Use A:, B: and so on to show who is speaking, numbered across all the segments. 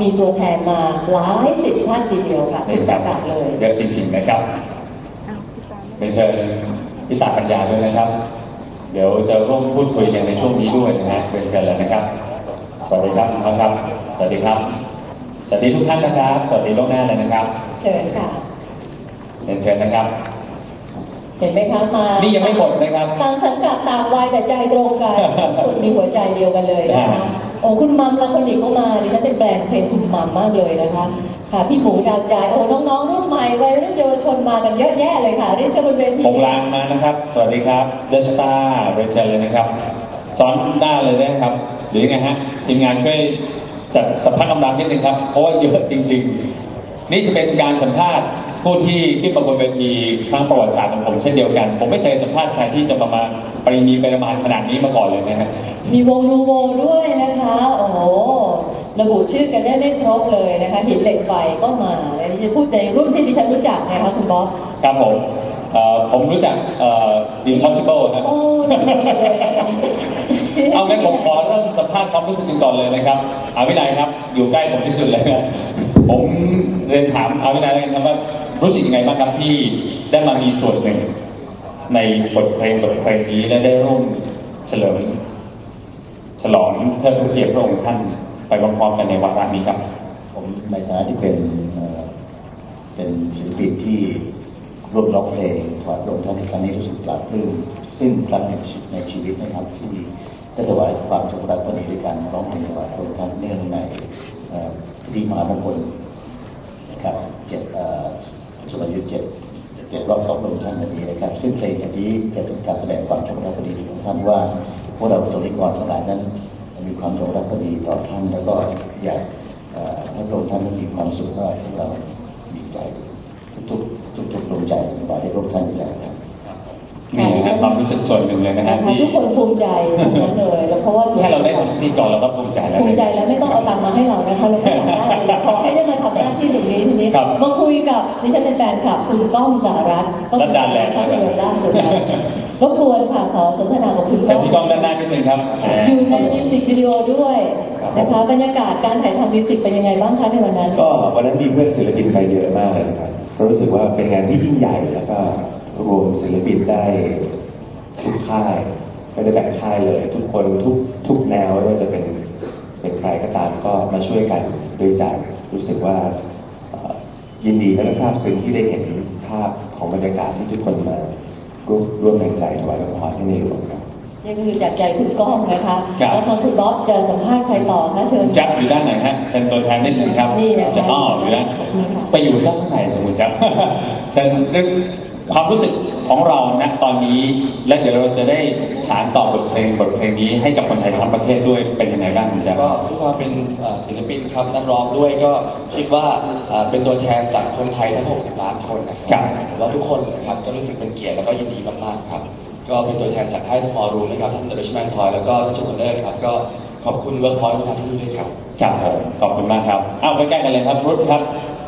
A: มีตัวแทนมาหลายสิบท่านทีเดียวค่ะทุกสาขาเลย
B: เยอะจริงๆนะครับเป็นเชิญพี่ตาปัญญาด้วยนะครับ เดี๋ยวจะร่วมพูดคุยกันในช่วงนี้ด้วยนะฮะเป็นเชิญเลยนะครับ สวัสดีครับทุกท่านครับ สวัสดีครับ สวัสดีทุกท่านนะครับ สวัสดีล่วงหน้าเลยนะครับ
A: เชิญค่ะ
B: เป็นเชิญนะครับ
A: เห็นไหมคะมา
B: นี่ยังไม่หมดนะครับ
A: ต่างสังกัดต่างวัยแต่ใจตรงกันคุณมีหัวใจเดียวกันเลยนะคะ
B: อ่า
A: โอ้คุณมัมและคนอีกก็มาดิฉันเป็นแปลงเพลงคุณมัมมากเลยนะคะค่ะพี่หมูดาวใจโอ้น้องๆรุ่นใหม่วัยรุ่นเยาวชนมากันเยอะแยะเลยค่ะเรียนเชิญบนเวที
B: ผมลางมานะครับ สวัสดีครับเดสตาเรนเชิญเลยนะครับสอนได้เลยนะครับหรือยังไงฮะทีมงานช่วยจัดสัมภาษณ์ลำดับนิดนึงครับเพราะว่าเยอะจริง ๆ นี่จะเป็นการสัมภาษณ์ผู้ที่ขึ้นมาบนเวทีครั้งประวัติศาสตร์ของผมเช่นเดียวกัน ผมไม่เคยสัมภาษณ์ใครที่จะประมาณปริมีปริมาณขนาดนี้มาก่อนเลยนะฮะ
A: มีวงนูโวด้วยนะคะ โอ้โหระบุชื่อกันได้ไม่ครบเลยนะคะหินเหล็กไฟก็มาอันนี้จะพูดในรุ่นที่ดิฉันรู้จักนะคะคุณบอส
B: ครับผมเอ่อผมรู้จักเอ่อ Impossible นะ
A: โอ้ดีเลยนะคะ
B: เอางั้นผมขอเริ่มสัมภาษณ์ความรู้สึกกันก่อนเลยนะครับอาวินัยครับอยู่ใกล้ผมที่สุดเลยนะผมเรียนถามอาวินัยแล้วกันครับว่ารู้สึกยังไงบ้างครับที่ได้มามีส่วนหนึ่งในบทเพลงบทเพลงนี้และได้ร่วมเฉลิม ฉลองเทิดพระเกียรติพระองค์ท่านไปพร้อมๆกันในวาระนี้ครับ
C: ผมในฐานะที่เป็นเอ่อเป็นศิลปินที่ร่วมร้องเพลงถวายพระองค์ท่านในครั้งนี้รู้สึกปลาบปลื้มซึ่งครั้งหนึ่งในชีวิตนะครับที่ได้ถวายความจงรักภักดีด้วยการร้องเพลงถวายพระองค์ท่านเนื่องในพิธีมหามงคลนะครับเจ็ดสมัยยุทธเจ็ดเจ็ดรอบของพระองค์ท่านวันนี้นะครับ ซึ่งเพลงอันนี้จะเป็นการแสดงความจงรักภักดีของท่านว่า พวกเราประสบนิกรทั้งหลายนั้น มีความจงรักภักดีต่อท่าน แล้วก็อยากเอ่อให้พระองค์ท่านมีความสุขว่าพวกเราดีใจทุกๆทุกๆดวงใจในวันที่พระองค์ท่านอยู่แล้วครับ
B: นี่นะฮะความรู้สึกส่วนหนึ่งเลยนะ
A: นะ
B: ฮะ
A: คะ
B: ที่
A: ทุกคนภูมิใจทั้งนั้นเลยแล้วเพราะว่า
B: แค่เราได้ทำพิธีก่อนเราก็ภูมิใจแล้ว
A: ภู
B: เล
A: มิ
B: ย
A: ใจแล้วไม่ต้องเอาตังค์มาให้เรานะคะเราไม่อยากได้เลยขอให้ได้มาทำหน้าที่ตรงนี้ทีนี้
B: ครับ
A: มาคุยกับดิฉันเป็นแฟนคลับคุณก้องสหรัฐต้อง
B: รัตดาแลนด์
A: ภาพยนตร์ล่าสุดนะ รบกวนค่ะขอสนทนากับคุณ
B: เชิ
A: ก้
B: ญ
A: อง
B: พี่ก้องด้านหน้านิดนึงครับ
A: อยู่ในมิวสิกวิดีโอด้วยนะคะบรรยากาศการถ่ายทำมิวสิกเป็นยังไงบ้างคะในวันนั้น
D: ก็วันนั้นมีเพื่อนศิลปินไปเยอะมากเลยนะครับก็รู้สึกว่าเป็นงานที่ยิ่งใหญ่แล้วก็รวมศิลปินได้ทุกค่ายไม่ได้แบ่งค่ายเลย ทุกคนทุกทุกแนวไม่ว่าจะเป็นเป็นใครก็ตามก็มาช่วยกันบริจาครู้สึกว่าเอ่อยินดีและก็ซาบซึ้งที่ได้เห็นภาพของบรรยากาศที่ทุกคนมา ร่วมร่วมแรงใจถวายพระพรให้ในหลวงครับ
A: นี่คือจากใจคุณก้องนะคะ
B: ครับ
A: แล้วทางคุณบ๊อบจะสัมภาษณ์ใครต่อคะเชิญ
B: จับอยู่ด้านไหนฮะเป็นตัวแทนนิดนึงครับ
A: นี่นะคะ
B: จะอ้ออยู่แล้วไปอยู่สักไหนสมมติจับเชิญด้วยความรู้สึก ของเราณตอนนี้ และเดี๋ยวเราจะได้สารต่อบทเพลงบทเพลงนี้ให้กับคนไทยทั้งประเทศด้วยเป็นยังไงบ้างคุณจับ
E: ก็ทุกความเป็นเอ่อศิลปินครับนักร้องด้วยก็คิดว่าเอ่อเป็นตัวแทนจากคนไทยทั้ง 60 ล้านคนนะค
B: ครั
E: รับแล้วทุกคนนะครับก็รู้สึกเป็นเกียรติแล้วก็ยินดีมากๆครับ ก็เป็นตัวแทนจากค่ายสมอลรูมนะครับท่านเดอะริชแมนทอยแล้วก็ท่านชูคอนเนอร์ครับก็ขอบคุณเวิร์กพอยต์มาที่นี่ด้วยครับ
B: ครับผมขอบคุณมากครับอ้าวใกล้ๆกันเลยครับรุทครับ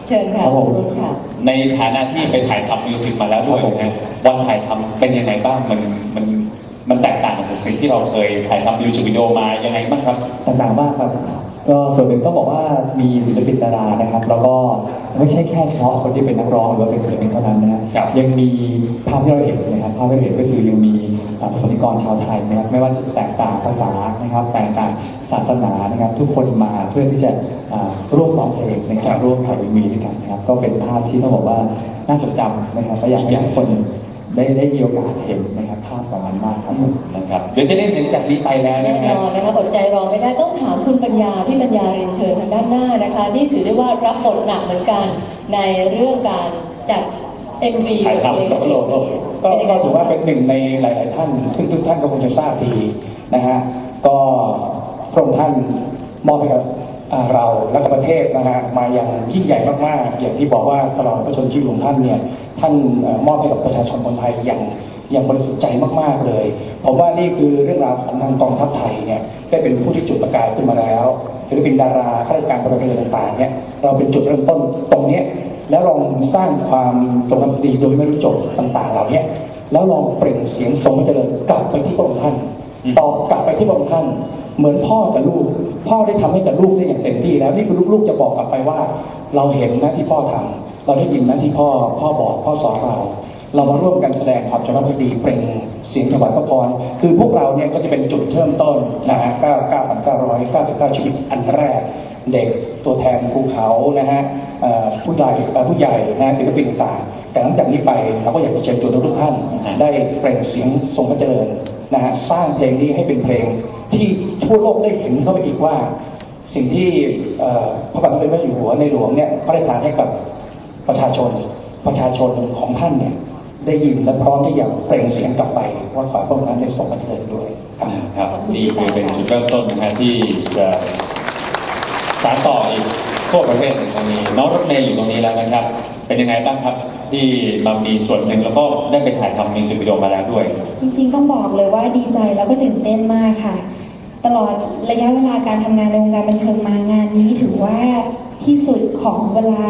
A: เชิญค่ะ
D: ครับผม
A: คุณค่ะ
B: ในฐานะที่ไปถ่ายทำมิวสิกมาแล้วด้วยนะฮะวันถ่ายทำเป็นยังไงบ้างมันมันมันแตกต่างจากสิ่งที่เราเคยถ่ายทำมิวสิกวิดีโอมายังไงบ้างครับ
F: ต่างๆมากครับ ก็ส่วนหนึ่งต้องบอกว่ามีศิลปินดารานะครับ แล้วก็ไม่ใช่แค่เฉพาะคนที่เป็นนักร้องหรือว่าเป็นศิลปินเท่านั้นนะฮะ
B: ครับ
F: ยังมีภาพที่เราเห็นนะครับภาพที่เราเห็นก็คือยังมีอ่า ประสบนิกรชาวไทยนะครับไม่ว่าจะแตกต่างภาษานะครับแตกต่างศาสนานะครับ ทุกคนมาเพื่อที่จะร่วมร้องเพลงนะครับร่วมถ่ายวีมีด้วยกันนะครับ ก็เป็นภาพที่ต้องบอกว่าน่าจดจำนะครับและอยากให้ทุกคนได้ได้มีโอกาสเห็นนะครับภาพแบบนั้นมากครับ
B: นะครับเดี๋ยวจะได้เห็นจากนี้ไปแล้ว
A: แน่
B: นะ
A: น
B: ฮะ
A: อนนะคะอดใจรอไม่ได้ต้องถามคุณปัญญาพี่ปัญญาเรียนเชิญทางด้านหน้านะคะนี่ถือได้ว่ารับบทหนักเหมือนกันในเรื่องการจัด MV
B: ถ่ายทำ
A: เพลง
G: โลกโลกก็ก็ถือว่าเป็นหนึ่งในหลาย ๆ ท่าน ซึ่งทุกท่านก็คงจะทราบดีนะฮะก็พระองค์ท่านมอบให้กับเราและก็ประเทศนะฮะมาอย่างยิ่งใหญ่มาก ๆ อย่างที่บอกว่าตลอดพระชนชีพของท่านเนี่ยท่านมอบให้กับประชาชนคนไทยอย่างอย่างบริสุทธิ์ใจมาก ๆ เลย ผมว่านี่คือเรื่องราวของทางกองทัพไทยเนี่ยได้เป็นผู้ที่จุดประกายขึ้นมาแล้วศิลปินดาราข้าราชการพลเรือนต่าง ๆ เนี่ยเราเป็นจุดเริ่มต้นตรงนี้ แล้วลองสร้างความจงรักภักดีโดยไม่รู้จบต่างๆ เหล่านี้แล้วลองเปล่งเสียงทรงพระเจริญกลับไปที่พระองค์ท่าน
B: อืม
G: ตอบกลับไปที่พระองค์ท่าน เหมือนพ่อกับลูก พ่อได้ทำให้กับลูกได้อย่างเต็มที่แล้วนี่คือลูกๆจะบอกกลับไปว่า เราเห็นนะที่พ่อทำเราได้ยินนะที่พ่อพ่อบอกพ่อสอนเรา เรามาร่วมกันแสดงความจงรักภักดีเปล่งเสียงถวายพระพรคือพวกเราเนี่ยก็จะเป็นจุดเริ่มต้นนะฮะ9,999ชีวิตอันแรกเด็ก ตัวแทนภูเขานะฮะเอ่อผู้ใหญ่เอ่อผู้ใหญ่นะฮะศิลปินต่างๆแต่หลังจากนี้ไปเราก็อยากจะเชิญชวนทุกท่าน ได้เปล่งเสียงทรงพระเจริญนะฮะสร้างเพลงนี้ให้เป็นเพลงที่ทั่วโลกได้เห็นเข้าไปอีกว่า สิ่งที่เอ่อพระบาทสมเด็จพระอยู่หัวในหลวงเนี่ยพระราชทานให้กับประชาชนประชาชนของท่านเนี่ยได้ยินและพร้อมที่จะเปล่งเสียงกลับไปว่าขอให้พระองค์นั้นได้ทรงพระเจริญด้วยครับ
B: ครับนี่คือเป็นจุดเริ่มต้นนะฮะที่จะ สานต่ออีกทั่วประเทศในครั้งนี้น้องรถเมย์อยู่ตรงนี้แล้วนะครับ เป็นยังไงบ้างครับ ที่มามีส่วนหนึ่งแล้วก็ได้ไปถ่ายทำมิวสิกวิดีโอมาแล้วด้วย
H: จริงๆต้องบอกเลยว่าดีใจแล้วก็ตื่นเต้นมากค่ะ ตลอดระยะเวลาการทำงานในวงการบันเทิงมางานนี้ถือว่าที่สุดของเวลา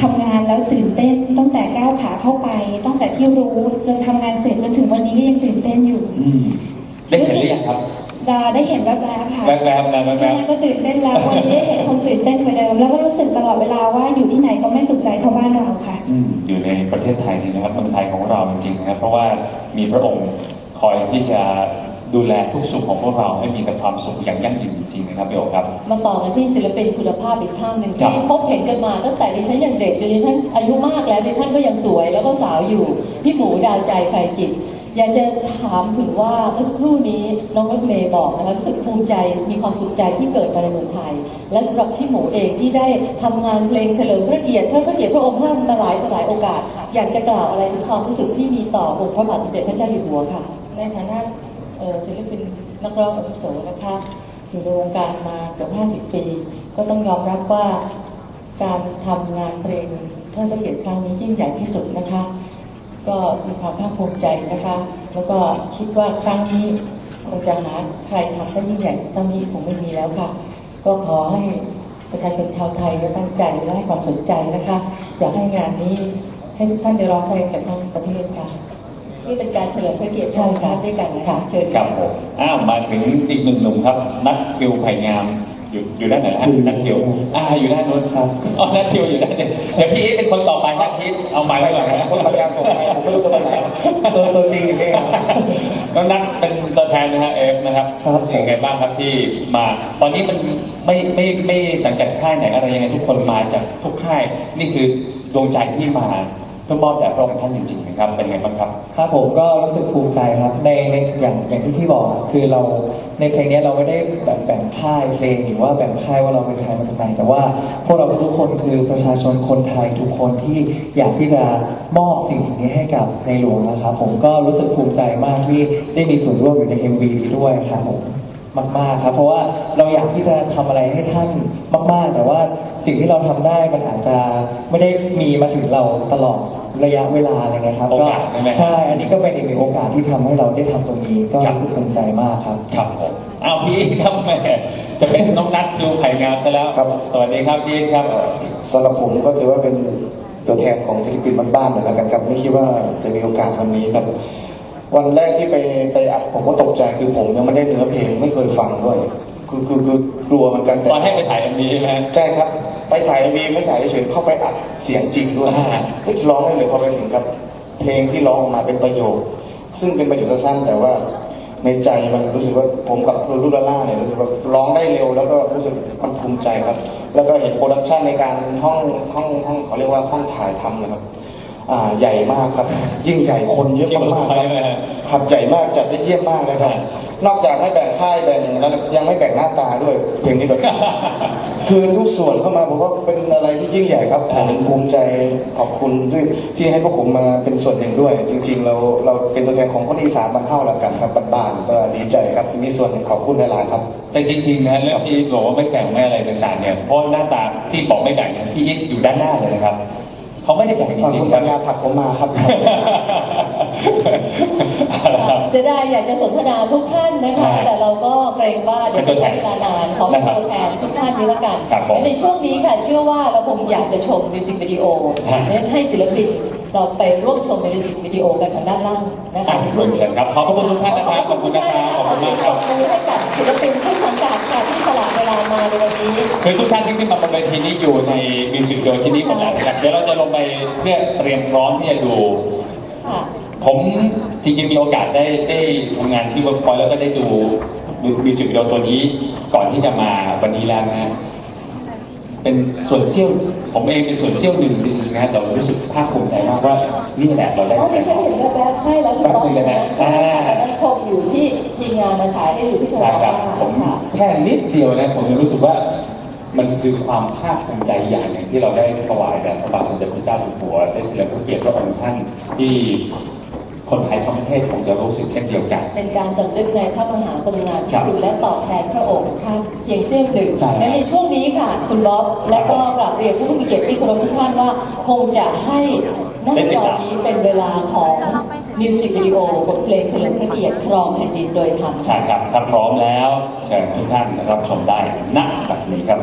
H: ทำงานแล้วตื่นเต้นตั้งแต่ก้าวขาเข้าไปตั้งแต่ที่รู้จนทำงานเสร็จจนถึงวันนี้ก็ยังตื่นเต้นอยู่
B: ได้เห็นหรือยังครับ
H: ดาได้เห็นแวบๆค่ะ
B: แวบๆนะแวบๆ
H: แค่นั้นก็ตื่นเต้นแล้ววันนี้ได้เห็นคนตื่นเต้นกว่าเดิม แล้วก็รู้สึกตลอดเวลาว่าอยู่ที่ไหนก็ไม่สุขใจเท่าบ้านเราค่ะ
B: อยู่ในประเทศไทยนี่นะครับเมืองไทยของเราจริงๆนะครับเพราะว่ามีพระองค์คอยที่จะดูแลทุกสุขของพวกเราให้มีแต่ความสุขอย่างยั่งยืนจริงๆนะครับพี่โอครับ
A: มาต่อกันที่ศิลปินคุณภาพอีกท่านหนึ่ง
B: ครับ
A: ที่พบเห็นกันมาตั้งแต่ดิฉันยังเด็กจนดิฉันอายุมากแล้วดิฉันก็ยังสวยแล้วก็สาวอยู่ พี่หมูดาวใจใครจิต อยากจะถามถึงว่าเมื่อสักครู่นี้น้องรถเมย์บอกนะคะรู้สึกภูมิใจมีความสุขใจที่เกิดมาในเมืองไทย และสำหรับพี่หมูเองที่ได้ทำงานเพลงเฉลิมพระเกียรติเทิดพระเกียรติพระองค์ท่านมาหลายหลายโอกาส อยากจะกล่าวอะไรถึงความรู้สึกที่มีต่อองค์พระบาทสมเด็จพระเจ้าอยู่หัวค่ะ
I: ในฐานะเออศิลปินนักร้องอาวุโสนะคะอยู่ในวงการมาเกือบ50 ปี ก็ต้องยอมรับว่าการทำงานเพลงเทิดพระเกียรติครั้งนี้ยิ่งใหญ่ที่สุดนะคะ ก็มีความภาคภูมิใจนะคะ แล้วก็คิดว่าครั้งนี้คงจะหาใครทำได้ยิ่งใหญ่เท่านี้คงไม่มีแล้วค่ะ ก็ขอให้ประชาชนชาวไทยและตั้งใจและให้ความสนใจนะคะ อยากให้งานนี้ให้ทุกท่านได้ร้องเพลงกันทั้งประเทศค่ะ
A: นี่เป็นการเฉลิมพระเกียรติชาติชาติด้วยกันนะคะเชิญ
B: ครับผมอ้าวมาถึงอีกหนึ่งหนุ่มครับ นัททิวไผ่งาม อยู่อยู่ด้านไหนนะฮะนัททิวอ่าอยู่ด้านโน้นครับอ๋อนัททิวอยู่ด้านนี้เดี๋ยวพี่อีทเป็นคนต่อไปนะพี่อีทเอาไม้ไว้ก่อนนะ
G: คนประกาศส่งไปผมไม่รู้จะไปไหนตัวตัวจริงอยู่นี่ครับ
B: น้องนัทเป็นตัวแทนนะฮะเอฟนะครับ
F: ครับ
B: เป็นไงบ้างครับที่มา ตอนนี้มันไม่ไม่ไม่สังกัดค่ายไหนอะไรยังไงทุกคนมาจากทุกค่ายนี่คือดวงใจที่มาเพื่อมอบแด่พระองค์ท่านจริงๆนะครับ เป็นไงบ้างครับ
F: ครับผมก็รู้สึกภูมิใจครับในในอย่างอย่างที่พี่บอกคือเราในเพลงนี้เราไม่ได้แบบแบ่งค่ายเพลงหรือว่าแบ่งค่ายว่าเราเป็นใครมาจากไหนแต่ว่าพวกเราทุกคนคือประชาชนคนไทยทุกคนที่อยากที่จะมอบสิ่งนี้ให้กับในหลวงนะครับผมก็รู้สึกภูมิใจมากที่ได้มีส่วนร่วมอยู่ใน MV ด้วยครับผมมากๆครับ เพราะว่าเราอยากที่จะทำอะไรให้ท่านมาก ๆ แต่ว่าสิ่งที่เราทำได้มันอาจจะไม่ได้มีมาถึงเราตลอด ระยะเวลาอะไรเงี้ยครับ
B: โอกาสใช่ไหม
F: ใช่ อันนี้ก็เป็นอีกหนึ่งโอกาสที่ทำให้เราได้ทำตรงนี้ก็รู้สึกภูมิใจมากครับ
B: ครับผมอ้าวพี่อีทครับแม่จะเป็นน้องนัททิวไผ่งามซะแล้ว
J: ครับ
B: สวัสดีครับพี่อีทครับ
J: สำหรับผมก็ถือว่าเป็นตัวแทนของศิลปินบ้านๆเหมือนกันครับไม่คิดว่าจะมีโอกาสวันนี้ครับ วันแรกที่ไปไปอัดผมก็ตกใจคือผมยังไม่ได้เนื้อเพลงไม่เคยฟังด้วย คือคือคือกลัวเหมือนกันแต่
B: ตอนให้ไปถ่ายเอ็มวีใช่ไหม
J: ใช่ครับ ไปถ่ายมีไม่ถ่ายเฉยๆเข้าไปอัดเสียงจริงด้วย
B: อ่า
J: ก็จะร้องได้เลยพอไปถึงครับ เพลงที่ร้องออกมาเป็นประโยค ซึ่งเป็นประโยคสั้นๆแต่ว่าในใจมันรู้สึกว่าผมกับครูลูลาล่าเนี่ยรู้สึกว่าร้องได้เร็วแล้วก็รู้สึกมันภูมิใจครับ แล้วก็เห็นโปรดักชันในการห้องห้องห้องเขาเรียกว่าห้องถ่ายทำนะครับอ่าใหญ่มากครับ ยิ่งใหญ่คนเยอะ
B: ที่เมือง
J: มาก
B: ไท
J: ๆ
B: ย
J: ครับ
B: เลยฮะ
J: ขับใหญ่มากจัดได้เยี่ยมมากเลยครับ นอกจากไม่แบ่งค่ายแบ่งแล้วยังไม่แบ่งหน้าตาด้วยเพลงนี้แบบ คือทุกส่วนเข้ามาผมว่าเป็นอะไรที่ยิ่งใหญ่ครับผมภูมิใจขอบคุณด้วยที่ให้พวกผมมาเป็นส่วนหนึ่งด้วย จริง ๆ เราเราเป็นตัวแทนของคนอีสานบ้านเฮาละกันครับบ้านๆก็ดีใจครับที่มีส่วนหนึ่งขอบคุณหลายๆครับ
B: แต่จริงๆนะเรื่องที่บอกว่าไม่แบ่งไม่อะไรต่างๆเนี่ยเพราะหน้าตาที่บอกไม่แบ่งเนี่ยพี่อีทอยู่ด้านหน้าเลยนะครับเขาไม่ได้แบ่งจ
J: ขอบ
B: ริง
J: คุณ
B: ๆค
J: ปั
B: รับ
J: ญญาผักผมมาครับ
B: ครับ
A: เสียดายอยากจะสนทนาทุกท่านนะคะ
B: อ่า
A: แต่เราก็เกรงว่าเดี๋ยว
B: เป็นตัว
A: จะ
B: แท
A: ใช้
B: น
A: เวลานานขอเป็น
B: นะครับ
A: ตัวแทนทุกท่านนี้ละกัน
B: ครับผม
A: และในช่วงนี้ค่ะ เชื่อว่าเราคงอยากจะชมมิวสิกวิดีโอ
B: ฮะ
A: นั้นให้ศิลปินเราไปร่วมชมมิวสิกวิดีโอกันทางด้านล่างนะ
B: อะ
A: คะ
B: เชิญเชิญครับขอบพระคุณทุกท่านนะครับ ขอบคุณนะครับขอบคุณมากครับ
A: ขอบคุณให้กับศิลปินผู้สังกัดค่ะที่สละเวลามาในวันนี้
B: คือทุกท่านที่ขึ้นมาบนเวทีนี้อยู่ในมิวสิกวิดีโอที่นี่หมดแล้วนะครับเดี๋ยวเราจะลงไปเพื่อเตรียมพร้อมที่จะดู
A: ค่ะ
B: ผมจริงๆมีโอกาสได้ได้ทำงานที่เวิร์กพอยต์แล้วก็ได้ดูมิวสิกวิดีโอตัวนี้ก่อนที่จะมาวันนี้แล้วนะฮะเป็นส่วนเสี้ยวผมเองเป็นส่วนเสี้ยวหนึ่งจริงๆนะแต่เรารู้สึกภาคภูมิใจมากว่านี่แหละเราได้
A: อ๋อ
B: แส
A: มี
B: ดง
A: แค่เห็นแวบๆใช่แล้วคุณ
B: แป๊บนึงเลยนะอ่า
A: นั้นชมอยู่ที่ทีมงานมาถ่ายให้อยู่ที่โทร
B: ใช่
A: ทัศ
B: ครับ
A: น์
B: ผม
A: ค่ะ
B: แค่นิดเดียวนะผมยังรู้สึกว่ามันคือความภาคภูมิใจอย่างหนึ่งที่เราได้ถวายแด่พระบาทสมเด็จพระเจ้าอยู่หัวได้เสด็จพระเกียรติพระองค์ท่านที่ คนไทยทั้งประเทศคงจะรู้สึกเช่นเดียวกัน
A: เป็นการสำนึกในพระมหากรุณาธิ
B: ครับ
A: คุณและตอบแทนพระองค์ท่านเพียงเสี้ยวหนึ่ง
B: ใช่
A: และในช่วงนี้ค่ะ คุณบ๊อบและก็กราบเรียนผู้มีเกียรติที่เคารพทุกท่านว่า คงจะให้หน้าจอนี้เป็นเวลาของมิวสิกวิดีโอบทเพลงเฉลิมพระเกียรติครองแผ่นดินโดยธรรม
B: ใช่ครับถ้าพร้อมแล้วเชิญทุกท่านรับชมได้ณบัดนี้ครับ